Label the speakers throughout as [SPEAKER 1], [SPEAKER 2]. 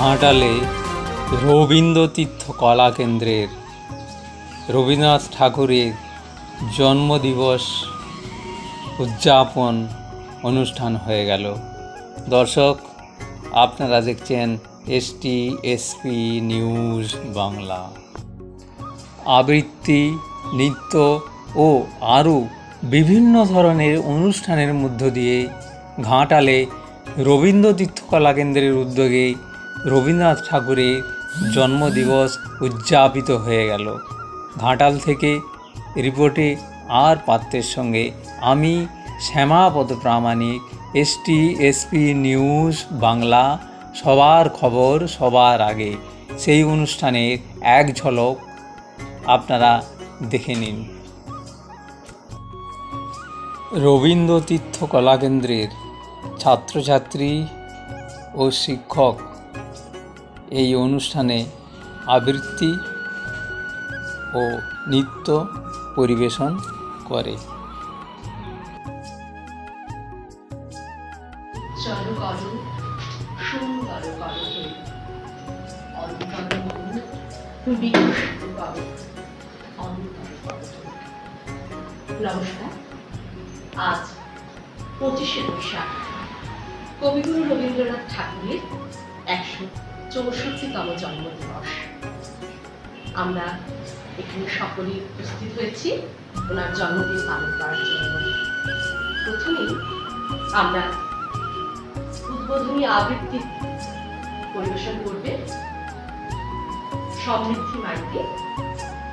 [SPEAKER 1] ঘাটালে রবীন্দ্রতীর্থ কলা কেন্দ্রের রবীন্দ্রনাথ ঠাকুরের জন্মদিবস উদযাপন অনুষ্ঠান হয়ে গেল। দর্শক, আপনারা দেখছেন এসটি এসপি নিউজ বাংলা। আবৃত্তি, নৃত্য ও আরও বিভিন্ন ধরনের অনুষ্ঠানের মধ্য দিয়ে ঘাটালে রবীন্দ্রতীর্থ কলা কেন্দ্রের উদ্যোগে রবীন্দ্রনাথ ঠাকুরের জন্মদিবস উদযাপিত হয়ে গেল। ঘাটাল থেকে রিপোর্টে আর পাত্রের সঙ্গে আমি Shyamapada Pramanik ST SP news Bangla, সবার খবর সবার আগে। সেই অনুষ্ঠানের এক ঝলক আপনারা দেখে নিন। রবীন্দ্রতীর্থ কলাকেন্দ্রের ছাত্রছাত্রী ও শিক্ষক এই অনুষ্ঠানে আবৃত্তি ও নৃত্য পরিবেশন করে।
[SPEAKER 2] আজ পঁচিশে বৈশাখ। কবিগুরু রবীন্দ্রনাথ ঠাকুরের একশো চৌষট্টিতম জন্মদিবস। আমরা এখানে সকলেই উপস্থিত হয়েছি ওনার জন্মদিন পালন করার জন্য। প্রথমেই আমরা উদ্বোধনী আবৃত্তি পরিবেশন করবে সমৃদ্ধি মাইতি।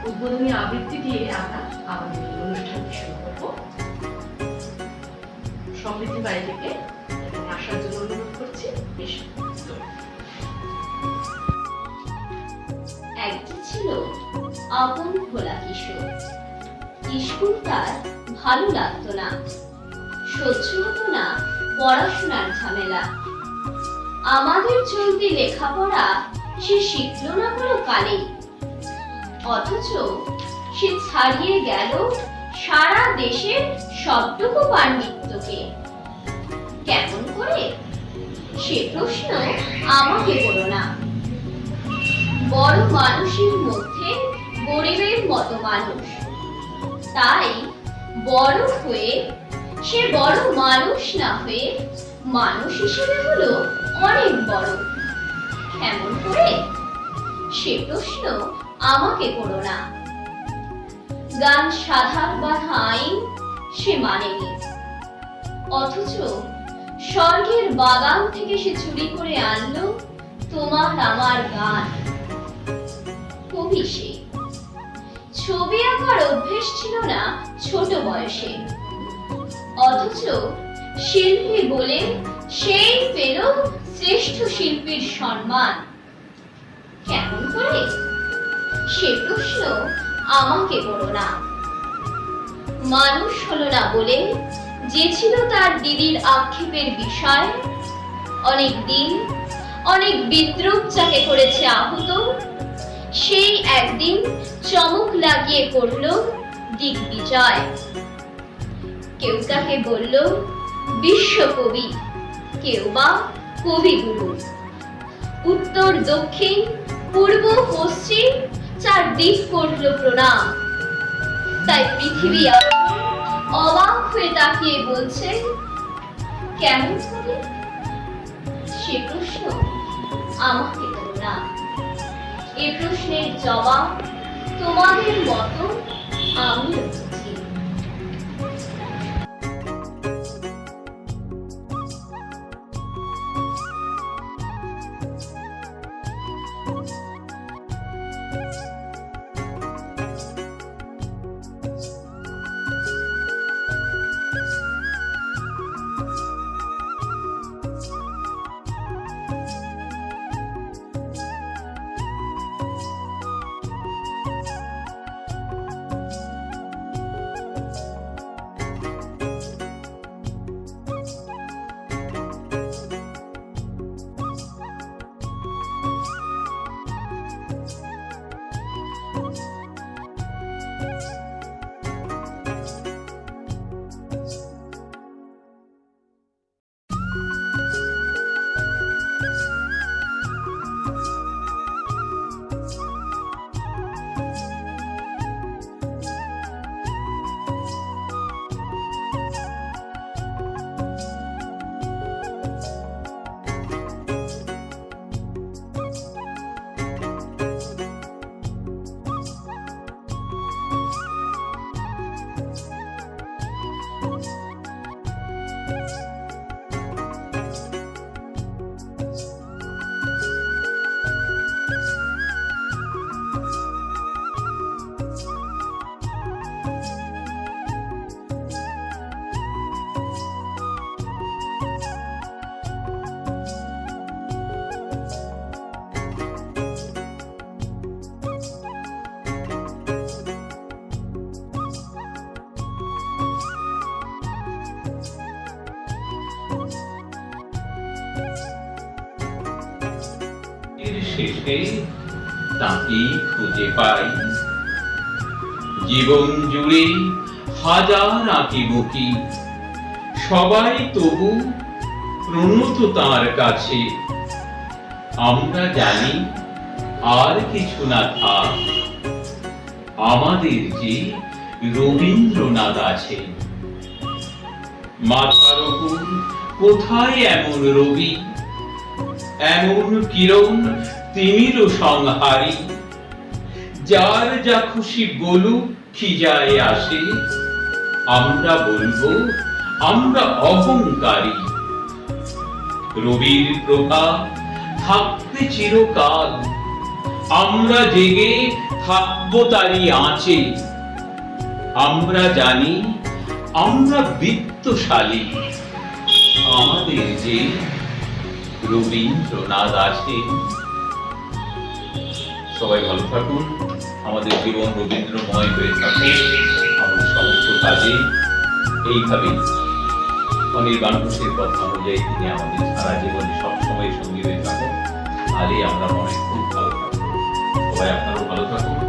[SPEAKER 2] উদ্বোধনী আবৃত্তি দিয়ে আমরা আমাদের অনুষ্ঠানটি শুরু করব। সমৃদ্ধি এখানে আসার জন্য অনুরোধ করছি। বেশ
[SPEAKER 3] ছিল, আপন খোলা কিশোর। স্কুল তার ভালো লাগতো না। সহ্য হতো না পড়াশোনার ঝামেলা। আমাদের চলতি লেখাপড়া সে শিখল না কোনো কালে। অথচ সে ছাড়িয়ে গেল সারা দেশের সবটুকু পাণ্ডিত্যকে। কেমন করে? সে প্রশ্ন আমাকে করো না। বড় মানুষের মধ্যে গরিবের মতো মানুষ। তাই বড় হয়ে সে বড় মানুষ না হয়ে মানুষ হিসেবে হলো অনেক বড়। কেমন করে? সে প্রশ্ন আমাকে করো না। গান সাধার বাধা আইন সে মানেনি। অথচ স্বর্গের বাগান থেকে সে চুরি করে আনলো তোমার আমার গান। কবি ছবি আঁকার অভ্যেস ছিল না ছোট বয়সে। অথচ শিল্পী বলে সেই পেল শ্রেষ্ঠ শিল্পীর সম্মান। কেমন করে? সে প্রশ্ন আমাকে করো না। মানুষ হলো না বলে যে ছিল তার দিদির আক্ষেপের বিষয়, অনেক দিন অনেক বিদ্রুপ যাকে করেছে আহত সেই একদিন চমক লাগিয়ে করল দিগ্বিজয়। কেউ তাকে বলল, বিশ্বকবি, কেউ বা কবিগুরু। উত্তর, দক্ষিণ, পূর্ব, পশ্চিম চার দিক করল প্রণাম। তাই পৃথিবী অবাক হয়ে তাকিয়ে বলছে, কেমন করে সে প্রশ্ন আমাকে করো না? এ প্রশ্নের জবাব তোমাদের মতো আমিও
[SPEAKER 4] শেষে তাকে খুঁজে পাই। জীবন জুড়ে হাজার আঁকি বুকি সবাই তবু প্রণত তার কাছে। আমরা জানি আর কিছু না থাক, আমাদের যে রবীন্দ্রনাথ আছে মাথার উপর কোথায় এমন রবি, এমন কিরণ তিমিরও সংহারী। যার যা খুশি বলুক কি যায় আসে? আমরা বলব, আমরা অহংকারী। রবির প্রভা থাকবে চিরকাল। আমরা জেগে থাকব তারই আঁচে। আমরা জানি, আমরা বিত্তশালী। আমাদের যে রবীন্দ্রনাথ আছে সবাই ভালো থাকুন। আমাদের জীবন রবীন্দ্রময় হয়ে থাকুন আমাদের সমস্ত কাজে এইভাবে অনির্বাণ ঘোষের কথা অনুযায়ী তিনি আমাদের সারা জীবনে সবসময় সঙ্গী হয়ে থাকুন। তাহলেই আমরা মনে খুব ভালো থাকব সবাই আপনারও ভালো থাকুন।